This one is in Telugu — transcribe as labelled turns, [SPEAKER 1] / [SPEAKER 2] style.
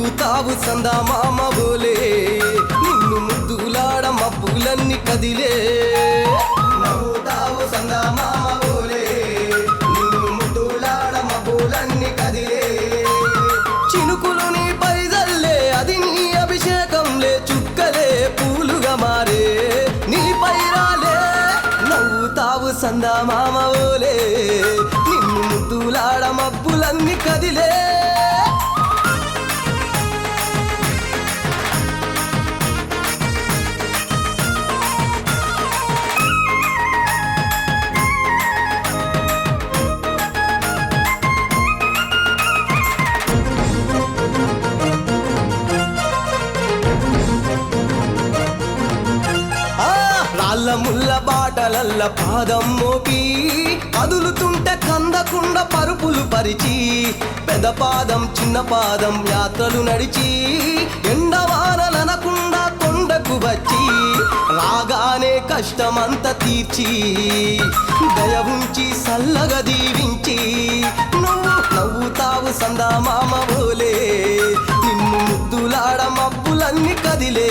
[SPEAKER 1] నవ్వుతావు సందా మామ బోలే. నిన్ను ముద్దులాడ మబ్బులన్నీ కదిలే. నవ్వుతావు సందా మామ బోలే. నిన్ను ముద్దులాడ మబ్బులన్నీ కదిలే. చినుకులు నీ పైదల్లే అది నీ అభిషేకంలే చుక్కలే పూలుగా మారే నీ పైరాలే. రాలే నవ్వుతావు సందా మామ ఓలే నిన్ను ముద్దులాడ మబ్బులన్నీ కదిలే. అల్ల ముల్ల బాటలల్ల పాదం మోపి కదులుతుంటే కందకుండ పరుపులు పరిచి పెద్ద పాదం చిన్న పాదం యాత్రలు నడిచి ఎండవానలనకుండా కొండకు వచ్చి రాగానే కష్టమంత తీర్చి దయ ఉంచి సల్లగా దీవించి నువ్వు నవ్వుతావు సందా మామ ఓలే నిన్ను ముద్దులాడ మబ్బులన్నీ కదిలే.